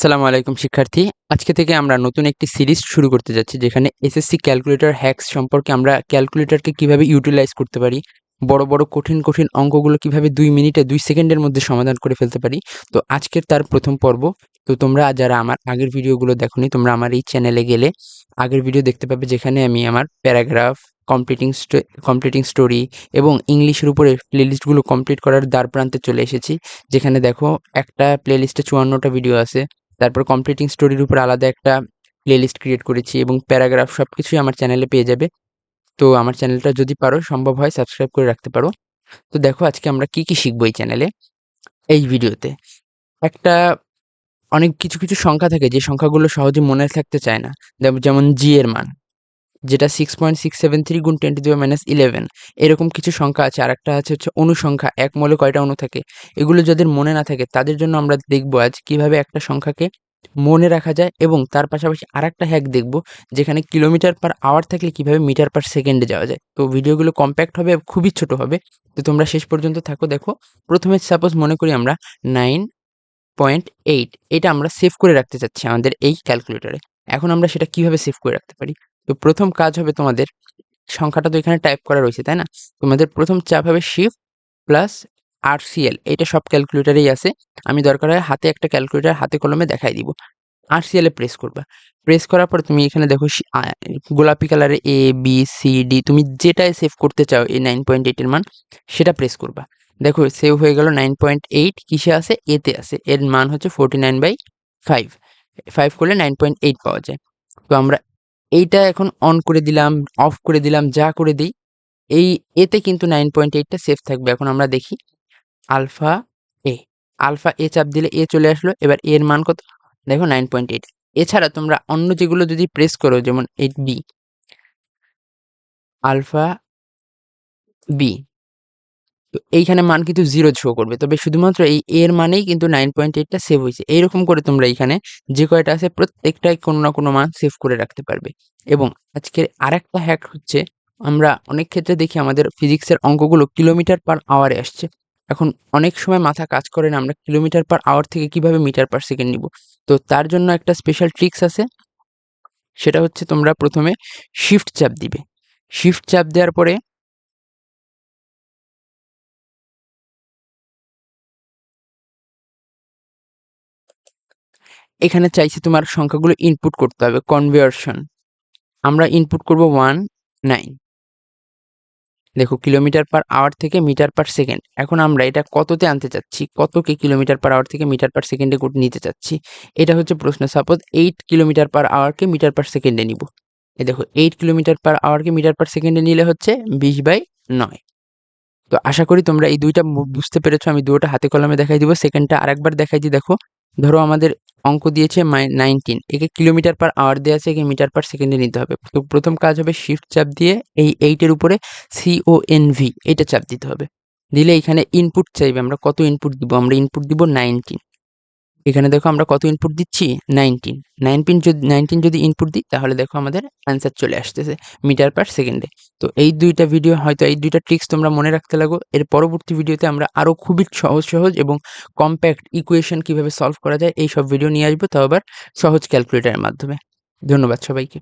আসসালামু আলাইকুম, শিক্ষার্থী। আজকে থেকে আমরা নতুন একটি সিরিজ শুরু করতে যাচ্ছি, যেখানে এসএসসি ক্যালকুলেটর হ্যাকস সম্পর্কে আমরা ক্যালকুলেটরকে কীভাবে ইউটিলাইজ করতে পারি, বড় বড়, কঠিন কঠিন অঙ্কগুলো কীভাবে দুই মিনিটে, দুই সেকেন্ডের মধ্যে সমাধান করে ফেলতে পারি। তো আজকের তার প্রথম পর্ব। তো তোমরা যারা আমার আগের ভিডিওগুলো দেখোনি, তোমরা আমার এই চ্যানেলে গেলে আগের ভিডিও দেখতে পাবে, যেখানে আমি আমার প্যারাগ্রাফ, কমপ্লিটিং কমপ্লিটিং স্টোরি এবং ইংলিশের উপরে প্লেলিস্টগুলো কমপ্লিট করার দ্বার প্রান্তে চলে এসেছি। যেখানে দেখো একটা প্লেলিস্টে চুয়ান্নটা ভিডিও আছে। তারপর কমপ্লিটিং স্টোরির উপর আলাদা একটা প্লেলিস্ট ক্রিয়েট করেছি এবং প্যারাগ্রাফ সব কিছুই আমার চ্যানেলে পেয়ে যাবে। তো আমার চ্যানেলটা যদি পারো, সম্ভব হয় সাবস্ক্রাইব করে রাখতে পারো। তো দেখো আজকে আমরা কি কি শিখব এই চ্যানেলে এই ভিডিওতে একটা অনেক কিছু কিছু সংখ্যা থাকে যে সংখ্যাগুলো সহজে মনে থাকতে চায় না। যেমন জি এর মান। যেটা six point six seven three গুণ টোয়েন্টি টু মাইনাস ইলেভেন এরকম কিছু সংখ্যা আছে আর একটা আছে হচ্ছে অনুসংখ্যা, এক মলে কয়টা অনু থাকে? এগুলো যাদের মনে না থাকে, তাদের জন্য আমরা দেখব আজ কীভাবে একটা সংখ্যাকে মনে রাখা যায় এবং তার পাশাপাশি আরেকটা হ্যাক দেখব, যেখানে কিলোমিটার পার আওয়ার থাকলে কীভাবে মিটার পার সেকেন্ডে যাওয়া যায়। তো ভিডিওগুলো কম্প্যাক্ট হবে, খুবই ছোট হবে। তো তোমরা শেষ পর্যন্ত থাকো, দেখো। প্রথমে সাপোজ মনে করি আমরা নাইন পয়েন্ট এইট এটা আমরা সেভ করে রাখতে চাচ্ছি আমাদের এই ক্যালকুলেটরে এখন আমরা সেটা কীভাবে সেভ করে রাখতে পারি? তো প্রথম কাজ হবে তোমাদের, সংখ্যাটা তো এখানে টাইপ করা রয়েছে, তাই না? তোমাদের প্রথম চাপ হবে শিফট প্লাস আরসিএল এটা সব ক্যালকুলেটারেই আছে। আমি দরকার হয় হাতে একটা ক্যালকুলেটার হাতে কলমে দেখাই দিব। আরসিএল এ প্রেস করবা। প্রেস করার পর তুমি এখানে দেখো গোলাপি কালারে এ বি সি ডি তুমি যেটাই সেভ করতে চাও এই নাইন পয়েন্ট এইটের মান, সেটা প্রেস করবা। দেখো সেভ হয়ে গেল নাইন পয়েন্ট এইট কিসে আছে? এতে আছে। এর মান হচ্ছে forty nine by five five করলে নাইন পয়েন্ট এইট পাওয়া যায়। তো আমরা এইটা এখন অন করে দিলাম অফ করে দিলাম, যা করে দিই, এই এতে কিন্তু নাইন পয়েন্ট এইটটা সেভ থাকবে। এখন আমরা দেখি আলফা এ আলফা এ চাপ দিলে এ চলে আসলো, এবার এর মান কত? দেখো নাইন পয়েন্ট এইট এছাড়া তোমরা অন্য যেগুলো যদি প্রেস করো, যেমন এইট বি আলফা বি তো এইখানে মান কিন্তু জিরো শো করবে। তবে শুধুমাত্র এই এর মানেই কিন্তু নাইন পয়েন্ট এইটটা সেভ হয়েছে। এইরকম করে তোমরা এইখানে যে কয়টা আছে প্রত্যেকটাই কোনো না কোনো মান সেভ করে রাখতে পারবে। এবং আজকের আরেকটা হ্যাক হচ্ছে, আমরা অনেক ক্ষেত্রে দেখি আমাদের ফিজিক্সের অঙ্কগুলো কিলোমিটার পার আওয়ারে আসছে। এখন অনেক সময় মাথা কাজ করে না, আমরা কিলোমিটার পার আওয়ার থেকে কীভাবে মিটার পার সেকেন্ড নিব? তো তার জন্য একটা স্পেশাল ট্রিক্স আছে। সেটা হচ্ছে তোমরা প্রথমে শিফট চাপ দিবে। শিফট চাপ দেওয়ার পরে এখানে চাইছে তোমার সংখ্যাগুলো ইনপুট করতে হবে কনভার্সন আমরা ইনপুট করব ওয়ান নাইন দেখো কিলোমিটার পার আওয়ার থেকে মিটার পার সেকেন্ড এখন আমরা এটা কততে আনতে চাচ্ছি? কতকে কিলোমিটার পার আওয়ার থেকে মিটার পার সেকেন্ডে নিতে চাচ্ছি? এটা হচ্ছে প্রশ্ন। সাপোজ এইট কিলোমিটার পার আওয়ারকে মিটার পার সেকেন্ডে নিব। এই দেখো এইট কিলোমিটার পার আওয়ারকে মিটার পার সেকেন্ডে নিলে হচ্ছে বিশ বাই নয়। তো আশা করি তোমরা এই দুইটা বুঝতে পেরেছ। আমি দুটোটা হাতে কলমে দেখাই দিব। সেকেন্ডটা আরেকবার দেখাই দিই দেখো, ধরো আমাদের অঙ্ক দিয়েছে নাইনটিন একে কিলোমিটার পার আওয়ার দেওয়া আছে, একে মিটার পার সেকেন্ডে নিতে হবে। তো প্রথম কাজ হবে শিফট চাপ দিয়ে এই এইটের উপরে সিও এন ভি এটা চাপ দিতে হবে। দিলে এখানে ইনপুট চাইবে, আমরা কত ইনপুট দিব? আমরা ইনপুট দিব নাইনটিন এখানে দেখো আমরা কত ইনপুট দিচ্ছি? নাইনটিন নাইনটিন যদি নাইনটিন যদি ইনপুট দিই, তাহলে দেখো আমাদের অ্যান্সার চলে আসতেছে মিটার পার সেকেন্ডে তো এই দুইটা ভিডিও হয়তো এই দুইটা ট্রিক্স তোমরা মনে রাখতে লাগো। এর পরবর্তী ভিডিওতে আমরা আরও খুবই সহজ সহজ এবং কম্প্যাক্ট ইকুয়েশন কীভাবে সলভ করা যায়, এই সব ভিডিও নিয়ে আসব। তাও আবার সহজ ক্যালকুলেটারের মাধ্যমে। ধন্যবাদ সবাইকে।